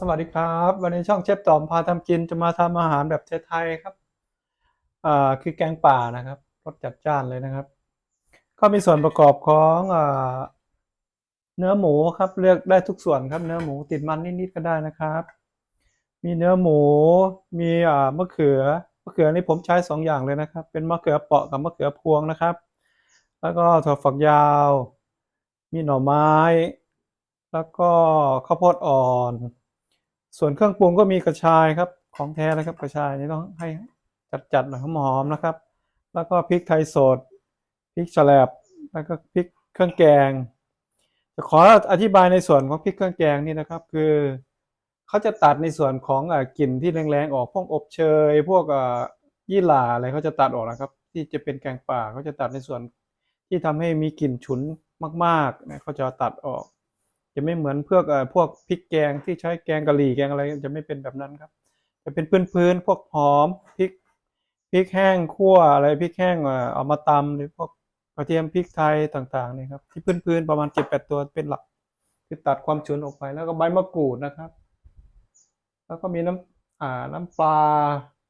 สวัสดีครับ วันนี้ช่องเชฟตอมพาทำกินจะมาทำอาหารแบบไทยๆครับอ่าคือแกงป่านะครับรสจัดจ้านเลยนะครับ ก็มีส่วนประกอบของอ่าเนื้อหมูครับเลือกได้ทุกส่วนครับ เนื้อหมูติดมันนิดๆก็ได้นะครับ มีเนื้อหมูมีอ่ามะเขือมะเขือนี่ผมใช้สองอย่างเลยนะครับ เป็นมะเขือเปาะกับมะเขือพวงนะครับ แล้วก็ถั่วฝักยาว มีหน่อไม้ แล้วก็ข้าวโพดอ่อน ส่วนเครื่องปรุงก็มีกระชายครับ ของแท้นะครับ กระชายนี่ต้องให้จัดๆหน่อยหอมๆนะครับ แล้วก็พริกไทยสดพริกแฉลบแล้วก็พริกเครื่องแกงจะขออธิบายในส่วนของพริกเครื่องแกงนี่นะครับ คือเขาจะตัดในส่วนของอกลิ่นที่แรงๆออกพวกอบเชย พวกยี่หร่าอะไรเขาจะตัดออกนะครับ ที่จะเป็นแกงป่าเขาจะตัดในส่วนที่ทำให้มีกลิ่นฉุนมากๆเนี่ยเขาจะตัดออก จะไม่เหมือนพวกเอ่อพวกพริกแกงที่ใช้แกงกะหรี่แกงอะไรจะไม่เป็นแบบนั้นครับ จะเป็นพื้นๆพวกหอมพริกพริกแห้งคั่วอะไรพริกแห้งเอ่อเอามาตำหรือพวกกระเทียมพริกไทยต่างๆนี่ครับที่พื้นๆประมาณเจ็ดแปดตัวเป็นหลักคือตัดความฉุนออกไปแล้วก็ใบมะกรูดนะครับ แล้วก็มีน้ำอ่าน้ำปลา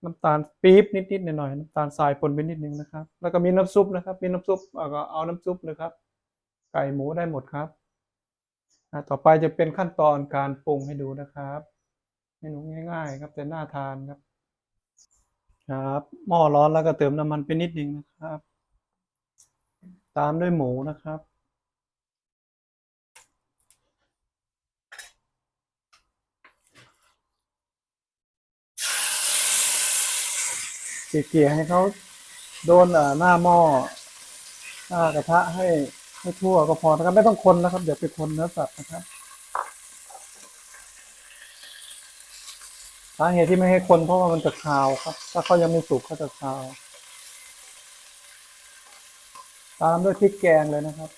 น้ำตาลปี๊บนิดๆหน่อยๆน้ำตาลทรายปนไปนิดนึงนะครับ แล้วก็มีน้ำซุปนะครับ มีน้ำซุปก็เอาน้ำซุปเลยครับ ไก่หมูได้หมดครับ ต่อไปจะเป็นขั้นตอนการปรุงให้ดูนะครับเมนูง่ายๆ ครับแต่น่าทานครับ ครับหม้อร้อนแล้วก็เติมน้ำมันไปนิดนึงนะครับ ตามด้วยหมูนะครับเกลี่ยให้เขาโดนหน้าหม้อหน้ากระทะให้ ให้ทั่วก็พอนะครับ ไม่ต้องคนนะครับ เดี๋ยวไปคนเนื้อสัตว์นะครับสาเหตุที่ไม่ให้คนเพราะว่ามันจะคาวครับ ถ้าเขายังไม่สุกเขาจะคาว ตามด้วยพริกแกงเลยนะครับ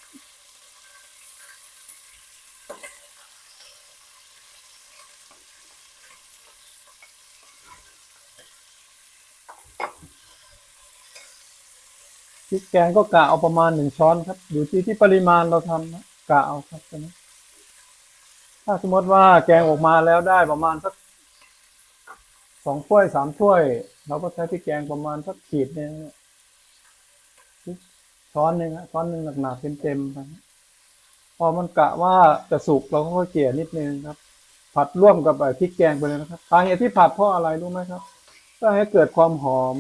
พริกแกงก็กะเอาประมาณหนึ่งช้อนครับ อยู่ที่ที่ปริมาณเราทำนะกะเอาครับตอนนี้ถ้าสมมติว่าแกงออกมาแล้วได้ประมาณสักสองถ้วยสามถ้วย เราก็ใช้พริกแกงประมาณสักขีดหนึงเนี่ยช้อนหนึ่งช้อนหนึ่งหนักๆเต็มๆครับพอมันกะว่าจะสุกเราก็ค่อยเกลี่ยนิดนึงครับ ผัดร่วมกับพริกแกงไปเลยนะครับสาเหตุที่ผัดเพราะอะไรรู้ไหมครับเพื่อให้เกิดความหอม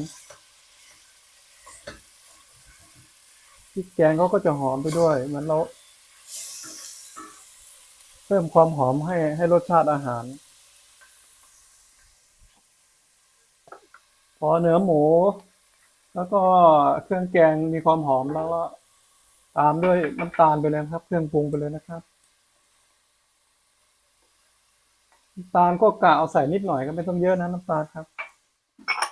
ริกแกงเขาก็จะหอมไปด้วยเหมันเรา เพิ่มความหอมให้ให้รสชาติอาหาร พอเนื้อหมู แล้วก็เครื่องแกงมีความหอมแล้วก็ตามด้วยน้ำตาลไปเลยครับ เครื่องปรุงไปเลยนะครับน้ำตาลก็กะเอาใส่นิดหน่อยก็ไม่ต้องเยอะนะน้ำตาลครับ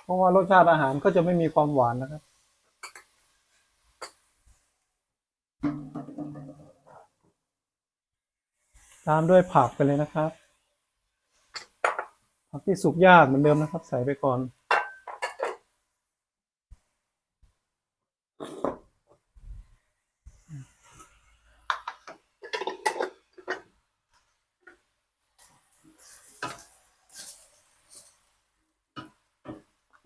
เพราะว่ารสชาติอาหารก็จะไม่มีความหวานนะครับ ตามด้วยผักไปเลยนะครับ ผักที่สุกยากเหมือนเดิมนะครับ ใส่ไปก่อน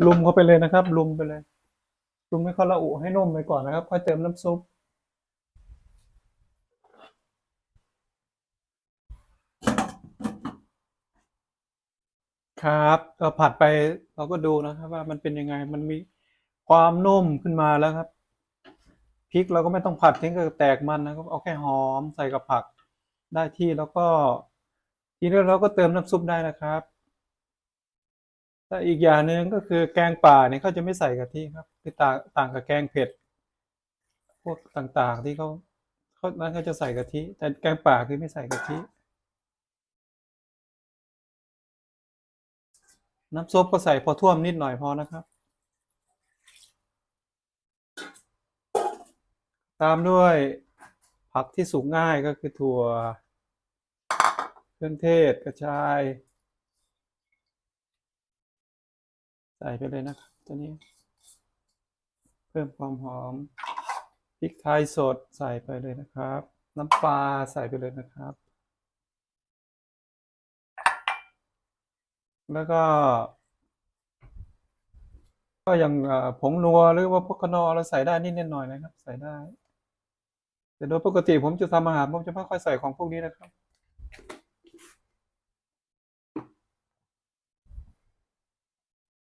ลุมเข้าไปเลยนะครับ ลุมไปเลย ลุมให้เขาละอุให้นุ่มไปก่อนนะครับค่อยเติมน้ำซุป ครับก็ผัดไปเราก็ดูนะครับ ว่ามันเป็นยังไงมันมีความนุ่มขึ้นมาแล้วครับพริกเราก็ไม่ต้องผัดทิ้งก็แตกมันนะครับเอาแค่หอมใส่กับผักได้ที่แล้วก็ ทีนี้เราก็เติมน้ำซุปได้นะครับแต่อีกอย่างหนึ่งก็คือแกงป่าเนี่ยเขาจะไม่ใส่กะทิครับคือต่างต่างกับแกงเผ็ด พวกต่างๆที่เขาเขานั้นเขาจะใส่กะทิแต่แกงป่าคือไม่ใส่กะทิ น้ำซุปก็ใส่พอท่วมนิดหน่อยพอนะครับ ตามด้วยผักที่สุกง่ายก็คือถั่ว เครื่องเทศกระชาย ใส่ไปเลยนะครับตัวนี้ เพิ่มความหอมพริกไทยสดใส่ไปเลยนะครับ น้ำปลาใส่ไปเลยนะครับ แล้วก็ ก็อย่างผงนัวหรือว่าพวกขนอเราใส่ได้นิดนิดหน่อยนะครับ ใส่ได้ แต่โดยปกติผมจะทำอาหารผมจะไม่ค่อยใส่ของพวกนี้นะครับ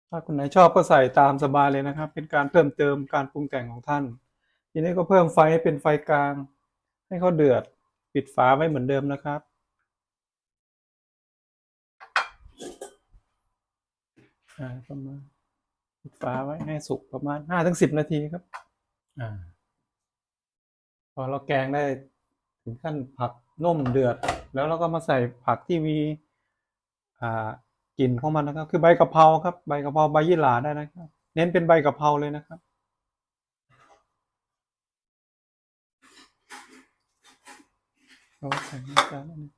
ถ้าคนไหนชอบก็ใส่ตามสบายเลยนะครับ เป็นการเพิ่มเติมการปรุงแต่งของท่าน ทีนี้ก็เพิ่มไฟให้เป็นไฟกลาง ให้เขาเดือด ปิดฝาไว้เหมือนเดิมนะครับ อ่าประมาณปิดฝาไว้ให้สุกประมาณห้าถึงสิบนาทีครับ อ่า พอเราแกงได้ถึงขั้นผักนุ่มเดือด แล้วเราก็มาใส่ผักที่มีอ่ากลิ่นของมันนะครับ คือใบกะเพราครับ ใบกะเพราใบยี่หร่าได้นะครับ เน้นเป็นใบกะเพราเลยนะครับเราใส่น้ำตาลนิดนึง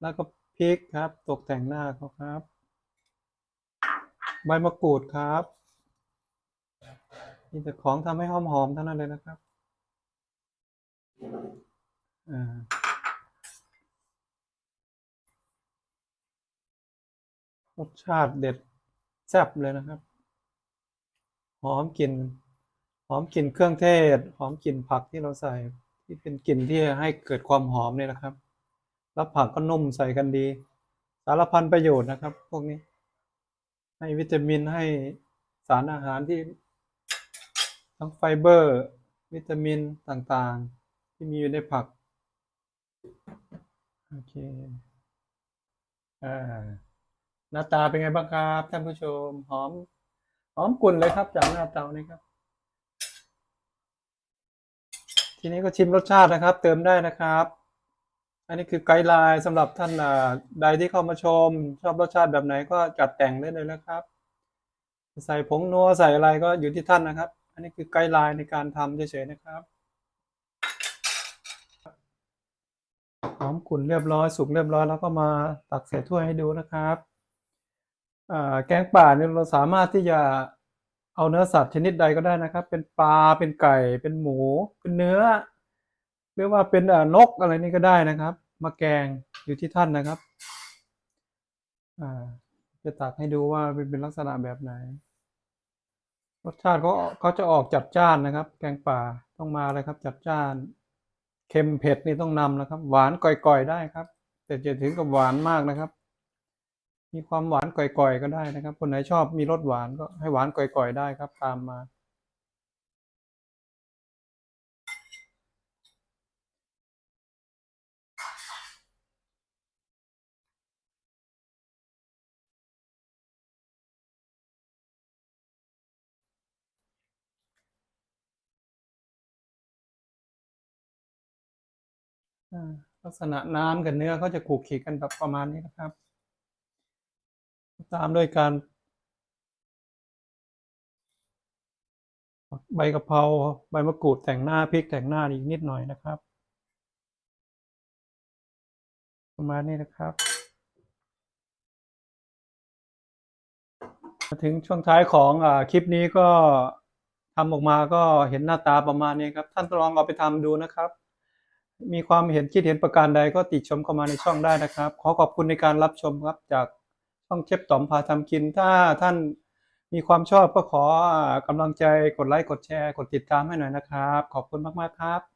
แล้วก็พริกครับ ตกแต่งหน้าเขาครับ ใบมะกรูดครับมีแต่ของทำให้หอมๆทั้งนั้นเลยนะครับอ่ารสชาติเด็ดแซ่บเลยนะครับ หอมกลิ่นหอมกลิ่นเครื่องเทศ หอมกลิ่นผักที่เราใส่ ที่เป็นกลิ่นที่ให้เกิดความหอมเนี่ยนะครับ แล้วผักก็นุ่มใส่กันดี สารพันประโยชน์นะครับ พวกนี้ ให้วิตามินให้สารอาหารที่ทั้งไฟเบอร์ วิตามินต่างๆ ที่มีอยู่ในผัก โอเคอ่าหน้าตาเป็นไงบ้างครับท่านผู้ชม หอม หอมกลุ่นเลยครับจากหน้าเตานี่ครับ ทีนี้ก็ชิมรสชาตินะครับ เติมได้นะครับ อันนี้คือไกด์ไลน์สำหรับท่านใดที่เข้ามาชม ชอบรสชาติแบบไหนก็จัดแต่งได้เลยนะครับ ใส่ผงนัวใส่อะไรก็อยู่ที่ท่านนะครับ อันนี้คือไกด์ไลน์ในการทำเฉยๆนะครับหอมกลุ่นเรียบร้อยสุกเรียบร้อยแล้วก็มาตักใส่ถ้วยให้ดูนะครับแกงป่าเนี่ยเราสามารถที่จะเอาเนื้อสัตว์ชนิดใดก็ได้นะครับ เป็นปลาเป็นไก่เป็นหมู เป็นเนื้อ หรือว่าเป็นนกอะไรนี่ก็ได้นะครับ มาแกงอยู่ที่ท่านนะครับจะตักให้ดูว่าเป็นเป็นลักษณะแบบไหน รสชาติเขาเขาจะออกจัดจ้านนะครับ แกงป่าต้องมาเลยครับจัดจ้าน เค็มเผ็ดนี่ต้องนำนะครับ หวานก่อยๆได้ครับ แต่จะถึงกับหวานมากนะครับ มีความหวานก่อยๆก็ได้นะครับ คนไหนชอบมีรสหวานก็ให้หวานก่อยๆได้ครับ ตามมา ลักษณะน้ำกับเนื้อเขาจะขูกขีดกันแบบประมาณนี้นะครับ ตามด้วยการใบกะเพราใบมะกรูดแต่งหน้าพริกแต่งหน้าอีกนิดหน่อยนะครับ ประมาณนี้นะครับ มาถึงช่วงท้ายของอคลิปนี้ก็ทำออกมาก็เห็นหน้าตาประมาณนี้ครับ ท่านลองเอาไปทำดูนะครับ มีความเห็นคิดเห็นประการใดก็ติชมเข้ามาในช่องได้นะครับ ขอขอบคุณในการรับชมครับจากช่องเชฟต๋อมพาทำกิน ถ้าท่านมีความชอบก็ขอกำลังใจกดไลค์กดแชร์ กดติดตามให้หน่อยนะครับ ขอบคุณมากๆครับ